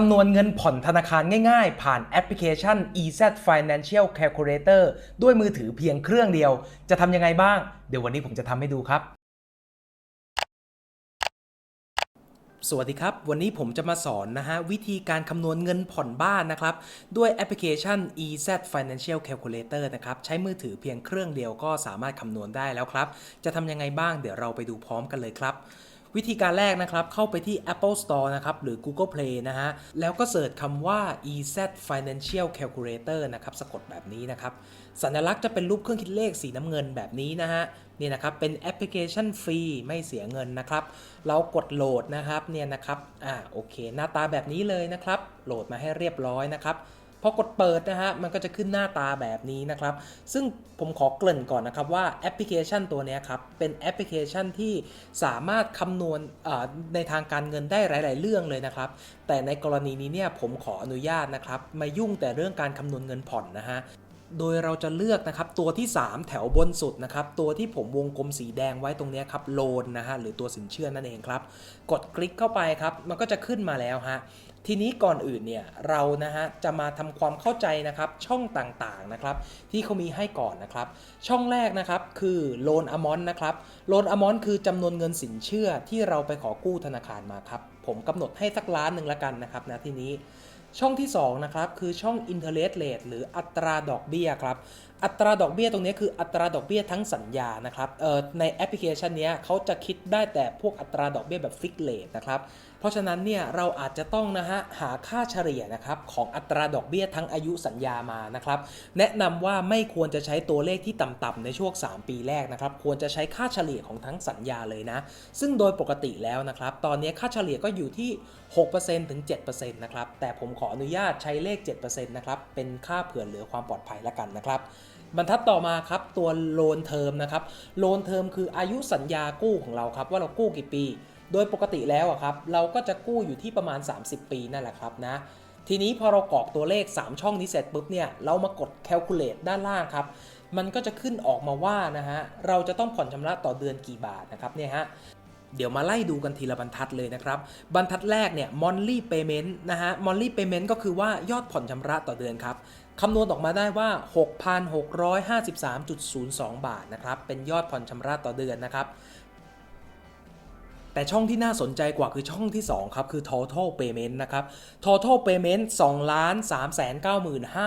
คำนวณเงินผ่อนธนาคารง่ายๆ ผ่านแอปพลิเคชัน EZ Financial Calculator ด้วยมือถือเพียงเครื่องเดียว จะทำยังไงบ้าง เดี๋ยววันนี้ผมจะทำให้ดูครับ สวัสดีครับ วันนี้ผมจะมาสอนนะฮะ วิธีการคำนวณเงินผ่อนบ้านนะครับ ด้วยแอปพลิเคชัน EZ Financial Calculator นะครับ ใช้มือถือเพียงเครื่องเดียวก็สามารถคำนวณได้แล้วครับ จะทำยังไงบ้างเดี๋ยวเราไปดูพร้อมกันเลยครับ วิธีการแรกนะครับ เข้าไปที่ Apple Store นะครับ หรือ Google Play นะฮะ แล้วก็เสิร์ชคำว่า EZ Financial Calculator นะครับ สะกดแบบนี้นะครับ สัญลักษณ์จะเป็นรูปเครื่องคิดเลขสีน้ำเงินแบบนี้นะฮะ นี่นะครับ เป็นแอปพลิเคชันฟรี ไม่เสียเงินนะครับ เรากดโหลดนะครับ เนี่ยนะครับ อ่า โอเค หน้าตาแบบนี้เลยนะครับ โหลดมาให้เรียบร้อยนะครับ พอกดเปิดนะฮะมันก็จะขึ้นหน้าตาแบบนี้นะครับ ซึ่งผมขอเกริ่นก่อนนะครับว่าแอปพลิเคชันตัวนี้ครับ เป็นแอปพลิเคชันที่สามารถคำนวณในทางการเงินได้หลาย ๆ เรื่องเลยนะครับ แต่ในกรณีนี้เนี่ยผมขออนุญาตนะครับมายุ่งแต่เรื่องการคำนวณเงินผ่อนนะฮะ โดยเราจะเลือกนะครับตัวที่ 3 แถวบนสุดนะครับตัวที่ผมวงกลมสีแดงไว้ตรงนี้ครับโลนนะฮะหรือตัวสินเชื่อนั่นเองครับ กดคลิกเข้าไปครับ มันก็จะขึ้นมาแล้วฮะทีนี้ก่อนอื่นเนี่ยเรานะฮะจะมาทำความเข้าใจนะครับช่องต่างๆนะครับที่เขามีให้ก่อนนะครับ ช่องแรกนะครับคือ loan amount นะครับ loan amount คือจำนวนเงินสินเชื่อที่เราไปขอกู้ธนาคารมาครับผมกำหนดให้สักล้านหนึ่งละกันนะครับนะทีนี้ ช่องที่2นะครับคือช่อง interest rate หรืออัตราดอกเบี้ยครับอัตราดอกเบี้ยตรงนี้คืออัตราดอกเบี้ยทั้งสัญญานะครับในแอปพลิเคชันนี้เขาจะคิดได้แต่พวกอัตราดอกเบี้ยแบบฟิกเลทนะครับ เพราะฉะนั้นเนี่ยเราอาจจะต้องนะฮะหาค่าเฉลี่ยนะครับของอัตราดอกเบี้ยทั้งอายุสัญญามานะครับแนะนำว่าไม่ควรจะใช้ตัวเลขที่ต่ำๆในช่วง 3 ปีแรกนะครับควรจะใช้ค่าเฉลี่ยของทั้งสัญญาเลยนะ ซึ่งโดยปกติแล้วนะครับตอนนี้ค่าเฉลี่ยก็อยู่ที่ 6%ถึง 7%นะครับแต่ผมขออนุญาตใช้เลข 7%นะครับเป็นค่าเผื่อเหลือความปลอดภัยละกันนะครับ บรรทัดต่อมาครับตัวโลนเทอมนะครับโลนเทอมคืออายุสัญญากู้ของเราครับ ว่าเรากู้กี่ปี โดยปกติแล้วอะครับเราก็จะกู้อยู่ที่ประมาณ 30 ปีนั่นแหละครับนะทีนี้พอเรากรอกตัวเลข 3 ช่องนี้เสร็จปุ๊บเนี่ยเรามากด calculate ด้านล่างครับมันก็จะขึ้นออกมาว่านะฮะเราจะต้องผ่อนชำระต่อเดือนกี่บาทนะครับเนี่ยฮะ เดี๋ยวมาไล่ดูกันทีละบรรทัดเลยนะครับ บรรทัดแรกเนี่ย monthly payment นะฮะ monthly payment ก็คือว่ายอดผ่อนชำระต่อเดือนครับคำนวณออกมาได้ว่า 6,653.02 บาทนะครับ เป็นยอดผ่อนชำระต่อเดือนนะครับ แต่ช่องที่น่าสนใจกว่าคือช่องที่ 2 ครับ คือ total payment นะครับ total payment 2 3 9 5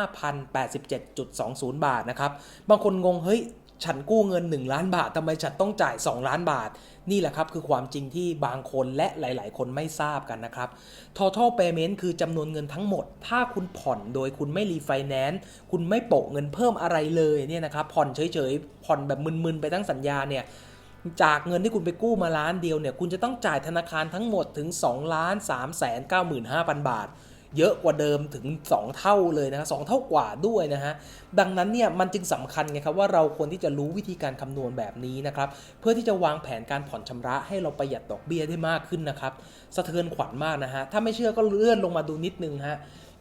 087.20 บาทนะครับ บางคนงง เฮ้ย ฉันกู้เงิน 1 ล้านบาททำไมฉันต้องจ่าย 2 ล้านบาท นี่แหละครับคือความจริงที่บางคนและหลาย ๆ คนไม่ทราบกันนะครับ total payment คือจำนวนเงินทั้งหมด ถ้าคุณผ่อนโดยคุณไม่รีไฟแนนซ์คุณไม่โปะเงินเพิ่มอะไรเลยเนี่ยนะครับผ่อนเฉย ๆ ผ่อนแบบมึน ๆ ไปทั้งสัญญาเนี่ยจากเงินที่คุณไปกู้มาล้านเดียวเนี่ยคุณจะต้องจ่ายธนาคารทั้งหมดถึง2ล้าน3แสน95,000 บาท เยอะกว่าเดิมถึง 2 เท่าเลยนะสองเท่ากว่าด้วยนะฮะดังนั้นเนี่ยมันจึงสำคัญไงครับว่าเราควรที่จะรู้วิธีการคำนวณแบบนี้นะครับเพื่อที่จะวางแผนการผ่อนชำระให้เราประหยัดดอกเบี้ยได้มากขึ้นนะครับสะเทือนขวัญมากนะฮะถ้าไม่เชื่อก็เลื่อนลงมาดูนิดนึงฮะ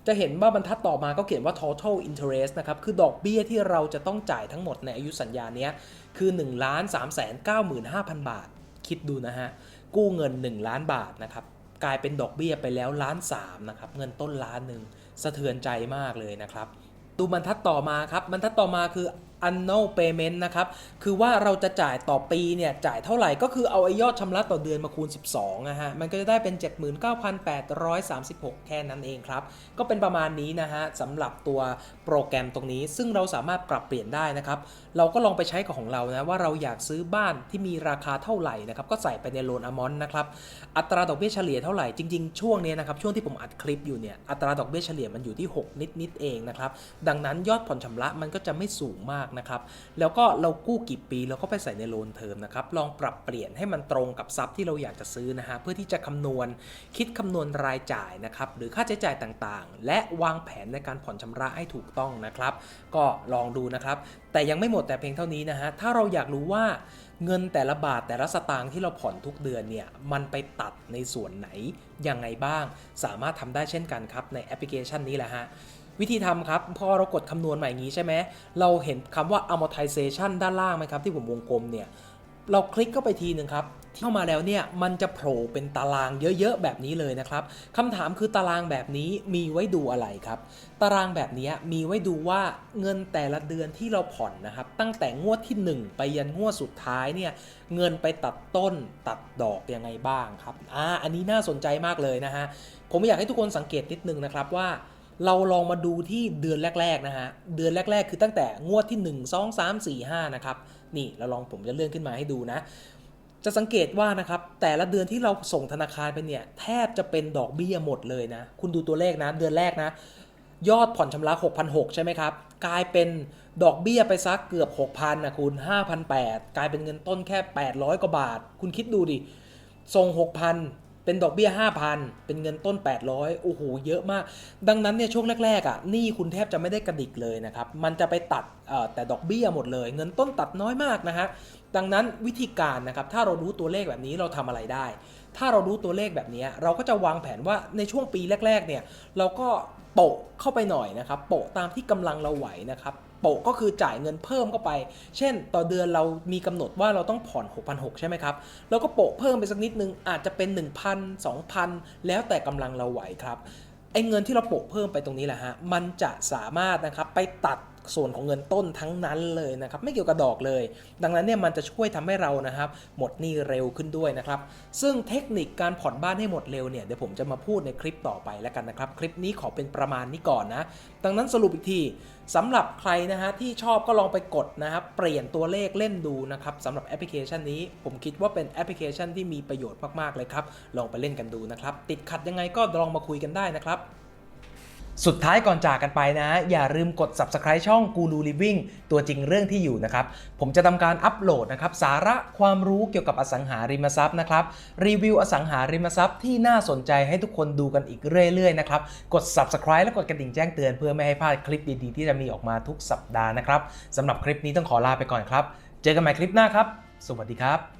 จะเห็นว่าบรรทัดต่อมาก็เขียนว่า total interest นะครับ คือดอกเบี้ยที่เราจะต้องจ่ายทั้งหมดในอายุสัญญาเนี้ย คือ 1 3 9 5 0 0 0 บาท คิดดูนะฮะ กู้เงิน 1 ล้านบาทนะครับ กลายเป็นดอกเบี้ยไปแล้วล้านสามนะครับเงินต้นล้านหนึ่งสะเทือนใจมากเลยนะครับ ดูบรรทัดต่อมาครับบรรทัดต่อมาคือ annual payment นะครับ คือว่าเราจะจ่ายต่อปีเนี่ย จ่ายเท่าไหร่ก็คือเอาไอ้ยอดชำระต่อเดือนมาคูณ 12นะฮะ มันก็จะได้เป็น 79,836 แค่นั้นเองครับ ก็เป็นประมาณนี้นะฮะสำหรับตัวโปรแกรมตรงนี้ ซึ่งเราสามารถปรับเปลี่ยนได้นะครับ เราก็ลองไปใช้กับของเรานะ ว่าเราอยากซื้อบ้านที่มีราคาเท่าไหร่นะครับ ก็ใส่ไปในโลนอมอนนะครับ อัตราดอกเบี้ยเฉลี่ยเท่าไหร่ จริง ๆ ช่วงนี้นะครับ ช่วงที่ผมอัดคลิปอยู่เนี่ย อัตราดอกเบี้ยเฉลี่ยมันอยู่ที่ 6 นิดๆเองนะครับ ดังนั้นยอดผ่อนชำระมันก็จะไม่สูงมากนะครับ แล้วก็เรากู้กี่ปีเราก็ไปใส่ในโลนเทอมนะครับ ลองปรับเปลี่ยนให้มันตรงกับทรัพย์ที่เราอยากจะซื้อนะฮะ เพื่อที่จะคำนวณคิดคำนวณรายจ่ายนะครับ หรือค่าใช้จ่ายต่างๆ และวางแผนในการผ่อนชำระให้ถูกต้องนะครับ ก็ลองดูนะครับ แต่ยังไม่หมดแต่เพียงเท่านี้นะฮะ ถ้าเราอยากรู้ว่าเงินแต่ละบาทแต่ละสตางค์ที่เราผ่อนทุกเดือนเนี่ย มันไปตัดในส่วนไหนยังไงบ้าง สามารถทำได้เช่นกันครับในแอปพลิเคชันนี้แหละฮะ วิธีทำครับ พอเรากดคำนวณมาอย่างนี้ใช่ไหมเราเห็นคำว่า amortization ด้านล่างไหมครับ ที่ผมวงกลมเนี่ย เราคลิกเข้าไปทีหนึ่งครับที่เข้ามาแล้วเนี่ยมันจะโผล่เป็นตารางเยอะๆแบบนี้เลยนะครับคำถามคือตารางแบบนี้มีไว้ดูอะไรครับ ตารางแบบนี้มีไว้ดูว่าเงินแต่ละเดือนที่เราผ่อนนะครับ ตั้งแต่งวดที่ 1 ไปยันงวดสุดท้ายเนี่ยเงินไปตัดต้นตัดดอกยังไงบ้างครับอ่าอันนี้น่าสนใจมากเลยนะฮะผมอยากให้ทุกคนสังเกตนิดนึงนะครับว่า เราลองมาดูที่เดือนแรก ๆ นะฮะ เดือนแรก ๆ คือตั้งแต่งวดที่ 1 2 3 4 5 นะครับ นี่เราลองผมจะเลื่อนขึ้นมาให้ดูนะ จะสังเกตว่านะครับ แต่ละเดือนที่เราส่งธนาคารไปเนี่ย แทบจะเป็นดอกเบี้ยหมดเลยนะ คุณดูตัวเลขนะ เดือนแรกนะ ยอดผ่อนชำระ 6,600 ใช่ไหมครับ กลายเป็นดอกเบี้ยไปซักเกือบ 6,000นะคุณ5,800 กลายเป็นเงินต้นแค่ 800 กว่าบาท คุณคิดดูดิ ส่ง 6,000 เป็นดอกเบี้ย 5,000 เป็นเงินต้น 800 โอ้โห เยอะมาก ดังนั้นเนี่ยช่วงแรกๆอะหนี้คุณแทบจะไม่ได้กระดิกเลยนะครับ มันจะไปตัดเอ่อแต่ดอกเบี้ยหมดเลย เงินต้นตัดน้อยมากนะฮะ ดังนั้นวิธีการนะครับ ถ้าเรารู้ตัวเลขแบบนี้เราทำอะไรได้ ถ้าเรารู้ตัวเลขแบบนี้เราก็จะวางแผนว่าในช่วงปีแรก ๆ เนี่ย เราก็โปะเข้าไปหน่อยนะครับ โปะตามที่กำลังเราไหวนะครับ โปะก็คือจ่ายเงินเพิ่มเข้าไป เช่น ต่อเดือนเรามีกำหนดว่าเราต้องผ่อน 6,600 ใช่ไหมครับเราก็โปะเพิ่มไปสักนิดนึง อาจจะเป็น 1,000 2,000 แล้วแต่กำลังเราไหวครับไอ้เงินที่เราโปะเพิ่มไปตรงนี้แหละฮะ มันจะสามารถนะครับไปตัด ส่วนของเงินต้นทั้งนั้นเลยนะครับไม่เกี่ยวกับดอกเลย ดังนั้นเนี่ยมันจะช่วยทำให้เรานะครับหมดหนี้เร็วขึ้นด้วยนะครับซึ่งเทคนิคการผ่อนบ้านให้หมดเร็วเนี่ยเดี๋ยวผมจะมาพูดในคลิปต่อไปแล้วกันนะครับคลิปนี้ขอเป็นประมาณนี้ก่อนนะดังนั้นสรุปอีกทีสำหรับใครนะฮะที่ชอบก็ลองไปกดนะครับเปลี่ยนตัวเลขเล่นดูนะครับสำหรับแอปพลิเคชันนี้ ผมคิดว่าเป็นแอปพลิเคชันที่มีประโยชน์มากๆเลยครับลองไปเล่นกันดูนะครับติดขัดยังไงก็ลองมาคุยกันได้นะครับ สุดท้ายก่อนจากกันไปนะ อย่าลืมกด subscribe ช่อง Guru Living ตัวจริงเรื่องที่อยู่นะครับ ผมจะทำการอัปโหลดนะครับ สาระความรู้เกี่ยวกับอสังหาริมทรัพย์นะครับ รีวิวอสังหาริมทรัพย์ที่น่าสนใจให้ทุกคนดูกันอีกเรื่อยๆนะครับ กด subscribe และกดกระดิ่งแจ้งเตือนเพื่อไม่ให้พลาดคลิปดีๆ ที่จะมีออกมาทุกสัปดาห์นะครับสำหรับคลิปนี้ต้องขอลาไปก่อนครับ เจอกันใหม่คลิปหน้าครับ สวัสดีครับ